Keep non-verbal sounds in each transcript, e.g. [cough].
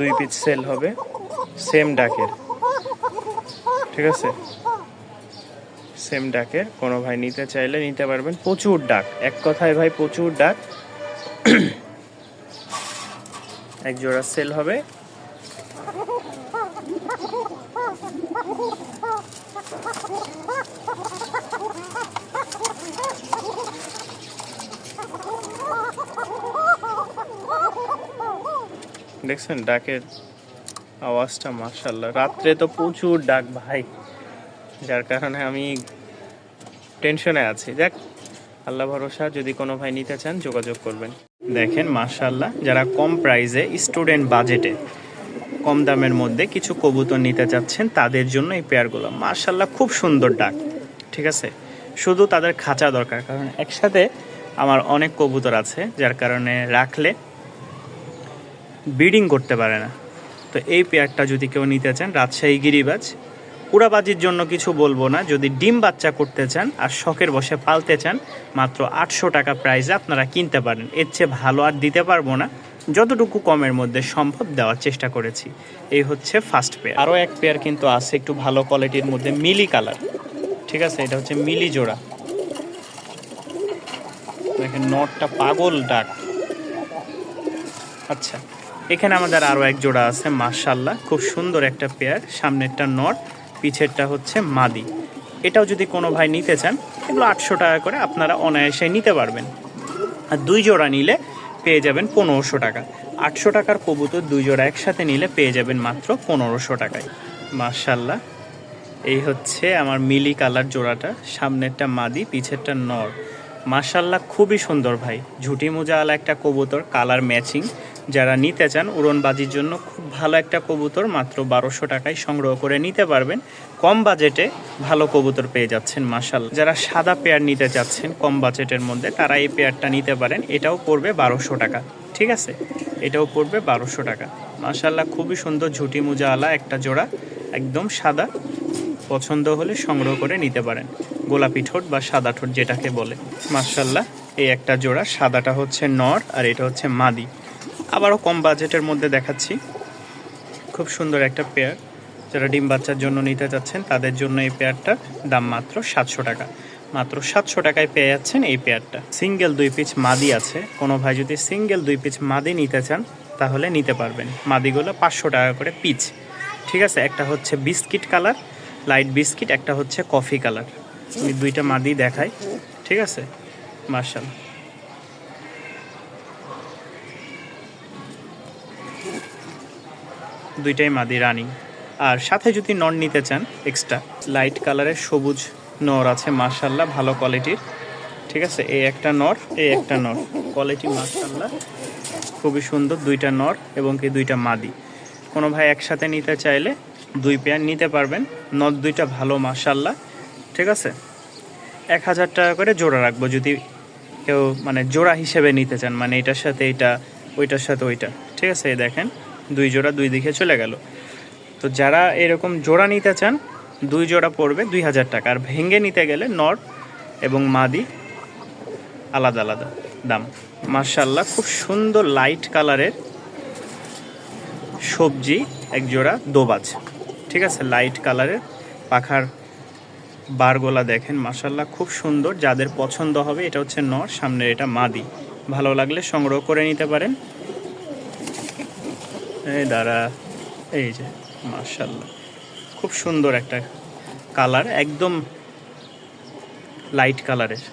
দুই piece sell হবে। Same ডাকের। ঠিক আছে? সেম ডাকের। কোনো ভাই নিতে চাইলে নিতে পারবেন। প্রচুর ডাক। এক কথায় ভাই, প্রচুর ডাক। [clears throat] এক জোড়া সেল হবে। দেখছেন? ডাকের আওয়াজটা মার্শাল্লাহ রাত্রে তো প্রচুর ডাক ভাই। যার কারণে আমি টেনশনে আছি। দেখ আল্লাহ ভরসা, যদি কোনো ভাই নিতে চান, যোগাযোগ করবেন। দেখেন মার্শাল্লাহ যারা কম প্রাইসে স্টুডেন্ট বাজেটে কম দামের মধ্যে কিছু কবুতর নিতে চাচ্ছেন, তাদের জন্য এই পেয়ারগুলো। মার্শাল্লাহ খুব সুন্দর ডাক। ঠিক আছে? শুধু তাদের খাঁচা দরকার। কারণ একসাথে আমার অনেক কবুতর আছে, যার কারণে রাখলে ব্রিডিং করতে পারে না। তো এই পেয়ারটা যদি কেউ নিতে চান, রাজশাহী গিরিবাজ, উড়াবাজির জন্য কিছু বলব না। যদি ডিম বাচ্চা করতে চান আর শখের বসে পালতে চান, মাত্র আটশো টাকা প্রাইসে আপনারা কিনতে পারেন। এর চেয়ে ভালো আর দিতে পারব না। যতটুকু কমের মধ্যে সম্ভব দেওয়ার চেষ্টা করেছি। এই হচ্ছে ফার্স্ট পেয়ার আরও এক পেয়ার কিন্তু আছে একটু ভালো কোয়ালিটির মধ্যে, মিলি কালার। ঠিক আছে, এটা হচ্ছে মিলি জোড়া। দেখেন, নটটা পাগল ডাক। আচ্ছা। এখানে আমাদের আরও এক জোড়া আছে মার্শাল্লাহ খুব সুন্দর একটা পেয়ার সামনেরটা নট পিছেরটা হচ্ছে মাদি। এটাও যদি কোনো ভাই নিতে চান, এগুলো আটশো টাকা করে আপনারা অনায়াসে নিতে পারবেন। আর দুই জোড়া নিলে পেয়ে যাবেন পনেরোশো টাকা। আটশো টাকার কবুতর দুই জোড়া একসাথে নিলে পেয়ে যাবেন মাত্র পনেরোশো টাকায়। মার্শাল্লাহ এই হচ্ছে আমার মিলি কালার জোড়াটা। সামনেরটা মাদি, পিছেরটা নর। মার্শাল্লাহ খুবই সুন্দর ভাই। ঝুটি মোজাওয়ালা একটা কবুতর, কালার ম্যাচিং। যারা নিতে চান উড়নবাজির জন্য খুব ভালো একটা কবুতর, মাত্র বারোশো টাকায় সংগ্রহ করে নিতে পারবেন। কম বাজেটে ভালো কবুতর পেয়ে যাচ্ছেন মার্শাল যারা সাদা পেয়ার নিতে চাচ্ছেন কম বাজেটের মধ্যে, তারা এই পেয়ারটা নিতে পারেন। এটাও পড়বে বারোশো টাকা, ঠিক আছে? এটাও পড়বে বারোশো টাকা। মার্শাল্লাহ খুবই সুন্দর ঝুটি মোজাওয়ালা একটা জোড়া, একদম সাদা। পছন্দ হলে সংগ্রহ করে নিতে পারেন। গোলাপি ঠোঁট বা সাদা ঠোঁট যেটাকে বলে। মার্শাল্লাহ এই একটা জোড়া, সাদাটা হচ্ছে নর আর এটা হচ্ছে মাদি। আবারও কম বাজেটের মধ্যে দেখাচ্ছি। খুব সুন্দর একটা পেয়ার যারা ডিম বাচ্চার জন্য নিতে চাচ্ছেন, তাদের জন্য এই পেয়ারটার দাম মাত্র সাতশো টাকা। মাত্র সাতশো টাকায় পেয়ে যাচ্ছেন এই পেয়ারটা সিঙ্গেল দুই পিচ মাদি আছে। কোনো ভাই যদি সিঙ্গেল দুই পিচ মাদি নিতে চান, তাহলে নিতে পারবেন। মাদিগুলো পাঁচশো টাকা করে পিচ ঠিক আছে? একটা হচ্ছে বিস্কিট কালার লাইট বিস্কিট একটা হচ্ছে কফি কালার আমি দুইটা মাদি দেখাই। ঠিক আছে? মার্শাল দুইটাই মাদি রানিং। আর সাথে যদি নন নিতে চান এক্সট্রা লাইট কালারের সবুজ নর আছে মার্শাল্লাহ ভালো কোয়ালিটির ঠিক আছে? এই একটা নর, এই একটা নর। কোয়ালিটি মার্শাল্লাহ খুবই সুন্দর দুইটা নর এবং কি দুইটা মাদি। কোনো ভাই একসাথে নিতে চাইলে দুই পেয়ার নিতে পারবেন। নর দুইটা ভালো মার্শাল্লাহ ঠিক আছে? এক হাজার টাকা করে জোড়া রাখব যদি কেউ মানে জোড়া হিসেবে নিতে চান। মানে এটার সাথে এটা, ওইটার সাথে ওইটা। ঠিক আছে? এই দেখেন। দুই জোড়া দুই দিকে চলে গেল। তো যারা এরকম জোড়া নিতে চান, দুই জোড়া পড়বে দুই হাজার টাকা। আর ভেঙে নিতে গেলে নর এবং মাদি আলাদা আলাদা দাম। মার্শাল্লাহ খুব সুন্দর লাইট কালারের সবজি, এক জোড়া দোবাজ ঠিক আছে লাইট কালারের পাখার বারগোলা দেখেন মার্শাল্লাহ খুব সুন্দর। যাদের পছন্দ হবে, এটা হচ্ছে নর, সামনের এটা মাদি। ভালো লাগলে সংগ্রহ করে নিতে পারেন। এই দাঁড়া, এই যে মার্শাল্লাহ খুব সুন্দর একটা কালার, একদম লাইট কালারের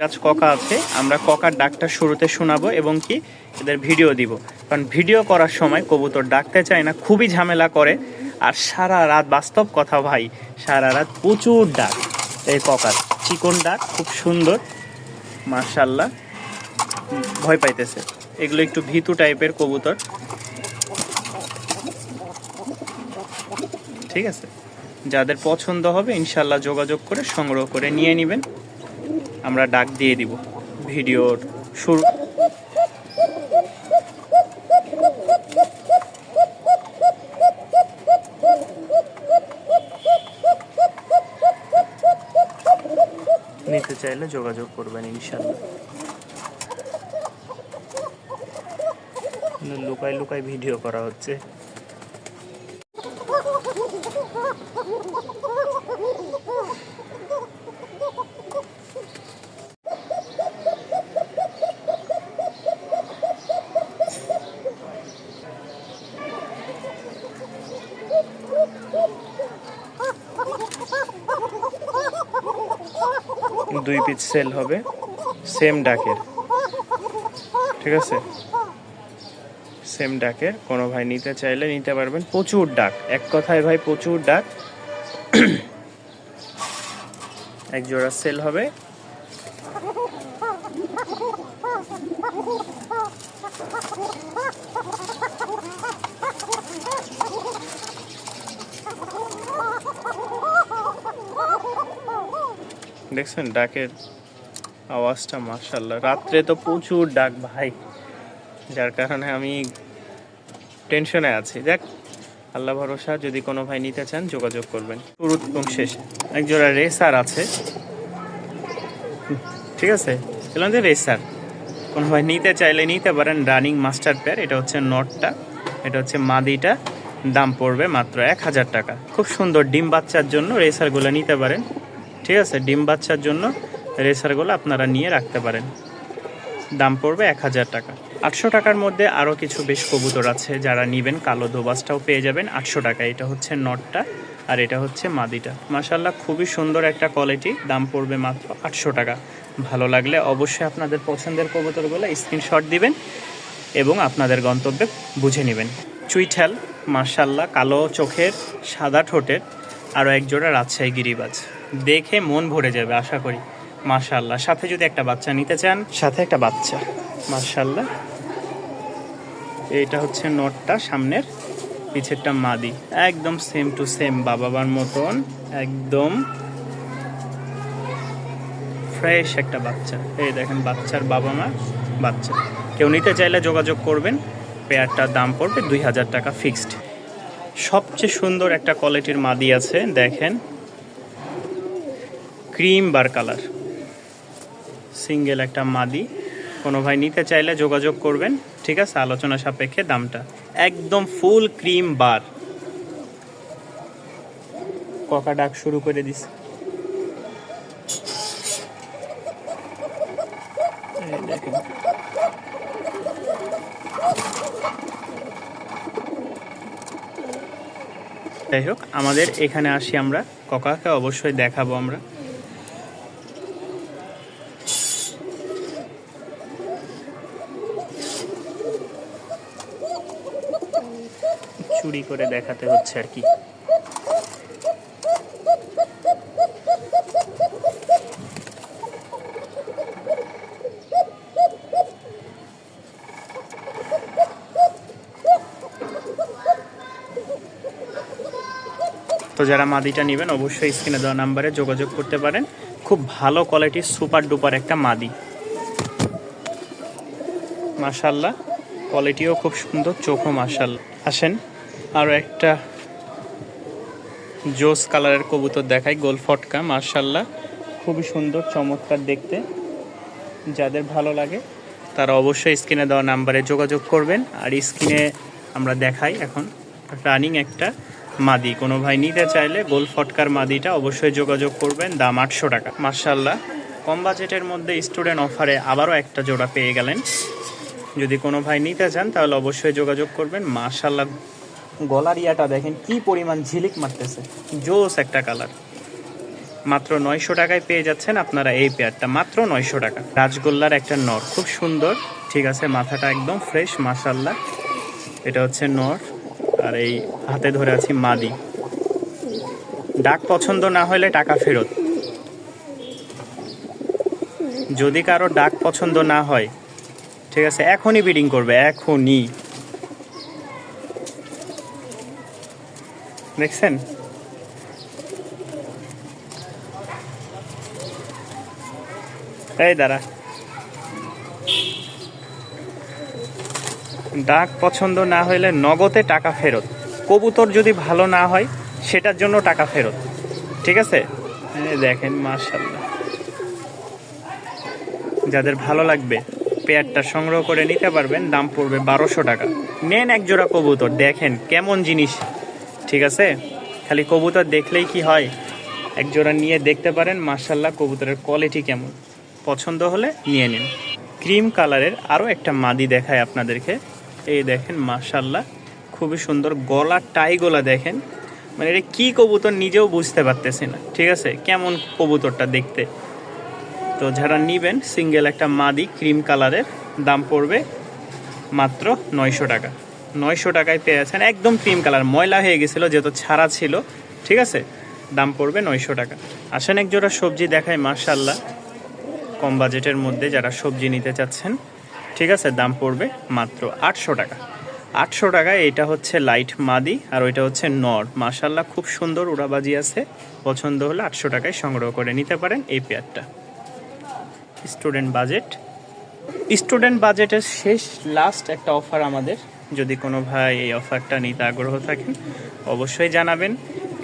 গাছ ককা আছে, আমরা ককার ডাকটা শুরুতে শোনাবো এবং কি এদের ভিডিও দিব। কারণ ভিডিও করার সময় কবুতর ডাকতে চায় না, খুবই ঝামেলা করে। আর সারা রাত, বাস্তব কথা ভাই, সারা রাত প্রচুর ডাক। এই ককার চিকন ডাক, খুব সুন্দর মার্শাল্লাহ ভয় পাইতেছে। এগুলো একটু ভীতু টাইপের কবুতর। ঠিক আছে? যাদের পছন্দ হবে ইনশাল্লাহ যোগাযোগ করে সংগ্রহ করে নিয়ে নেবেন। আমরা ডাক দিয়ে দিব ভিডিওর শুরু। নিতে চাইলে যোগাযোগ করবেন ইনশাল্লাহ লুকাই লুকাই ভিডিও করা হচ্ছে। দুই পিস সেল হবে। সেম ডাকের। ঠিক আছে? সেম ডাকের। কোনো ভাই নিতে চাইলে নিতে পারবেন। প্রচুর ডাক। এক কথায় ভাই, প্রচুর ডাক। এক জোড়া সেল হবে। দেখছেন? ডাকের আওয়াজটা মার্শাল্লাহ রাত্রে তো প্রচুর ডাক ভাই। যার কারণে আমি টেনশনে আছি। দেখ, আল্লাহ ভরসা, যদি কোনো ভাই নিতে চান, যোগাযোগ করবেন। শুরু শেষে। একজোড়া রেসার আছে। ঠিক আছে? বললাম যে রেসার কোনো ভাই নিতে চাইলে নিতে পারেন রানিং মাস্টার পেয়ার এটা হচ্ছে নটটা। এটা হচ্ছে মাদিটা। দাম পড়বে মাত্র এক হাজার টাকা। খুব সুন্দর ডিম বাচ্চার জন্য রেসারগুলো নিতে পারেন। ঠিক আছে? ডিম বাচ্চার জন্য রেসারগুলো আপনারা নিয়ে রাখতে পারেন। দাম পড়বে এক হাজার টাকা। আটশো টাকার মধ্যে আরও কিছু বেশ কবুতর আছে যারা নিবেন। কালো দোবাসটাও পেয়ে যাবেন আটশো টাকা। এটা হচ্ছে নটটা আর এটা হচ্ছে মাদিটা। মাসাল্লাহ খুবই সুন্দর একটা কোয়ালিটি। দাম পড়বে মাত্র আটশো টাকা। ভালো লাগলে অবশ্যই আপনাদের পছন্দের কবুতরগুলো স্ক্রিনশট দিবেন এবং আপনাদের গন্তব্যে বুঝে নেবেন। চুইঠাল মার্শাল্লাহ কালো চোখের, সাদা ঠোঁটের আরও একজোড়া রাজশাহী গিরিবাজ। দেখে মন ভরে যাবে আশা করি। মার্শাল্লাহ সাথে যদি একটা বাচ্চা নিতে চান সাথে একটা বাচ্চা। মার্শাল্লাহ এটা হচ্ছে নটটা সামনের। পিছেরটা মাদি। একদম সেম টু সেম বাবার মতন একদম ফ্রেশ একটা বাচ্চা। এই দেখেন বাচ্চার বাবা মা বাচ্চা। কেউ নিতে চাইলে যোগাযোগ করবেন। পেয়ারটার দাম পড়বে দুই হাজার টাকা ফিক্সড সবচেয়ে সুন্দর একটা কোয়ালিটির মাদি আছে দেখেন। ক্রিম বার কালার। সিঙ্গেল একটা মাদি। কোনো ভাই নিতে চাইলে যোগাযোগ করবেন। ঠিক আছে? আলোচনা সাপেক্ষে দামটা। একদম ফুল ক্রিম বার। ককা ডাক শুরু করে দিস যাই হোক, আমাদের এখানে আসি আমরা। ককাকে অবশ্যই দেখাবো আমরা। করে দেখাতে হচ্ছে আর কি। তো যারা মাদিটা নেবেন, অবশ্যই স্ক্রিনে দেওয়া নাম্বারে যোগাযোগ করতে পারেন। খুব ভালো কোয়ালিটির সুপার ডুপার একটা মাদি। মাশাল্লাহ কোয়ালিটিও খুব সুন্দর, চোখও মাশাল্লাহ আসেন। আরও একটা জোস কালারের কবুতর দেখাই, গোল ফটকা মার্শাল্লাহ খুবই সুন্দর, চমৎকার দেখতে। যাদের ভালো লাগে, তারা অবশ্যই স্ক্রিনে দেওয়া নাম্বারে যোগাযোগ করবেন। আর স্ক্রিনে আমরা দেখাই এখন রানিং একটা মাদি। কোনো ভাই নিতে চাইলে গোল ফটকার মাদিটা অবশ্যই যোগাযোগ করবেন, দাম আটশো টাকা। মার্শাল্লাহ কম বাজেটের মধ্যে স্টুডেন্ট অফারে আবারও একটা জোড়া পেয়ে গেলেন। যদি কোনো ভাই নিতে চান, তাহলে অবশ্যই যোগাযোগ করবেন। মার্শাল্লাহ গলার ইয়াটা দেখেন, কি পরিমাণ ঝিলিক মারতেছে। জোস একটা কালার। মাত্র নয়শো টাকায় পেয়ে যাচ্ছেন আপনারা এই পেয়ারটা, মাত্র নয়শো টাকা। রাজগোল্লার একটা নর, খুব সুন্দর। ঠিক আছে, মাথাটা একদম ফ্রেশ মাসাল্লাহ এটা হচ্ছে নর, আর এই হাতে ধরে আছি মাদি। ডাক পছন্দ না হলে টাকা ফেরত। যদি কারও ডাক পছন্দ না হয়, ঠিক আছে, এখনই বিডিং করবে, এখনই। দেখছেন এই দাঁড়া। ডাক পছন্দ না হইলে নগদে টাকা ফেরত। কবুতর যদি ভালো না হয়, সেটার জন্য টাকা ফেরত। ঠিক আছে? দেখেন মার্শাল্লাহ যাদের ভালো লাগবে, পেয়ারটা সংগ্রহ করে নিতে পারবেন, দাম পড়বে বারোশো টাকা। নেন এক জোড়া কবুতর, দেখেন কেমন জিনিস। ঠিক আছে? খালি কবুতর দেখলেই কি হয়? এক জোড়া নিয়ে দেখতে পারেন মার্শাল্লাহ কবুতরের কোয়ালিটি কেমন। পছন্দ হলে নিয়ে নিন। ক্রিম কালারের আরও একটা মাদি দেখায় আপনাদেরকে। এই দেখেন মার্শাল্লাহ খুবই সুন্দর গলা টাই গলা দেখেন। মানে এটা কী কবুতর নিজেও বুঝতে পারতেছি না, ঠিক আছে? কেমন কবুতরটা দেখতে। তো যারা নিবেন সিঙ্গেল একটা মাদি, ক্রিম কালারের, দাম পড়বে মাত্র নয়শো টাকা। নয়শো টাকায় পেয়ে একদম ক্রিম কালার ময়লা হয়ে গেছিল, যেহেতু ছাড়া ছিল। ঠিক আছে? দাম পড়বে নয়শো টাকা। আসেন এক জোড়া সবজি দেখায় মার্শাল্লাহ কম বাজেটের মধ্যে যারা সবজি নিতে চাচ্ছেন, ঠিক আছে, দাম পড়বে মাত্র আটশো টাকা। আটশো টাকায় এটা হচ্ছে লাইট মাদি, আর ওইটা হচ্ছে নর। মার্শাল্লাহ খুব সুন্দর উড়াবাজি আছে। পছন্দ হলে আটশো টাকায় সংগ্রহ করে নিতে পারেন এই পেয়ারটা। স্টুডেন্ট বাজেট স্টুডেন্ট বাজেটের শেষ লাস্ট একটা অফার আমাদের। যদি কোনো ভাই এই অফারটা নিতে আগ্রহ থাকেন অবশ্যই জানাবেন।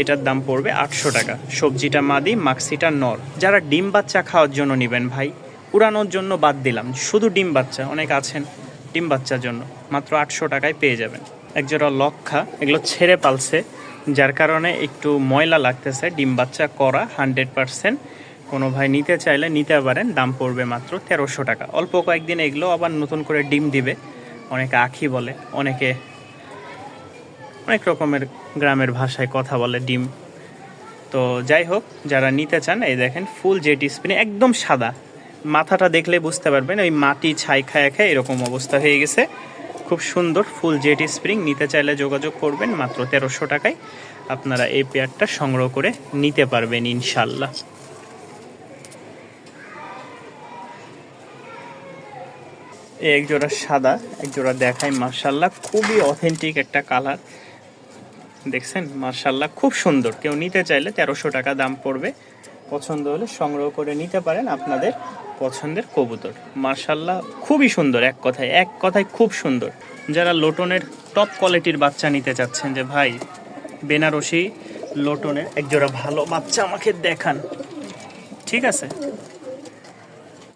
এটার দাম পড়বে আটশো টাকা। সবজিটা মাদি, মাক্সিটা নর। যারা ডিম বাচ্চা খাওয়ার জন্য নেবেন ভাই, উড়ানোর জন্য বাদ দিলাম। শুধু ডিম বাচ্চা, অনেক আছেন ডিম বাচ্চার জন্য। মাত্র আটশো টাকায় পেয়ে যাবেন। একজোড়া লক্ষা, এগুলো ছেড়ে পালছে। যার কারণে একটু ময়লা লাগতেছে। ডিম বাচ্চা করা হান্ড্রেড পারসেন্ট। কোনো ভাই নিতে চাইলে নিতে পারেন। দাম পড়বে মাত্র তেরোশো টাকা। অল্প কয়েকদিন এগুলো আবার নতুন করে ডিম দিবে। অনেকে আখি বলে, অনেকে অনেক রকমের গ্রামের ভাষায় কথা বলে ডিম। তো যাই হোক, যারা নিতে চান, এই দেখেন ফুল জেটি স্পিনে, একদম সাদা। মাথাটা দেখলে বুঝতে পারবেন, ওই মাটি ছাই খায় খায় এরকম অবস্থা হয়ে গেছে। খুব সুন্দর ফুল জেটি স্প্রিং, নিতে চাইলে যোগাযোগ করবেন মাত্র তেরোশো টাকায়। আপনারা এই পেয়ারটা সংগ্রহ করে নিতে পারবেন, ইনশাল্লাহ। এক জোড়া সাদা এক জোড়া দেখায় মার্শাল্লাহ খুবই অথেন্টিক একটা কালার দেখছেন? মার্শাল্লাহ খুব সুন্দর। কেউ নিতে চাইলে তেরোশো টাকা দাম পড়বে। পছন্দ হলে সংগ্রহ করে নিতে পারেন আপনাদের পছন্দের কবুতর। মার্শাল্লাহ খুবই সুন্দর এক কথায় এক কথায় খুব সুন্দর। যারা লোটনের টপ কোয়ালিটির বাচ্চা নিতে চাচ্ছেন যে, ভাই, বেনারসি লোটনের এক জোড়া ভালো বাচ্চা আমাকে দেখান। ঠিক আছে?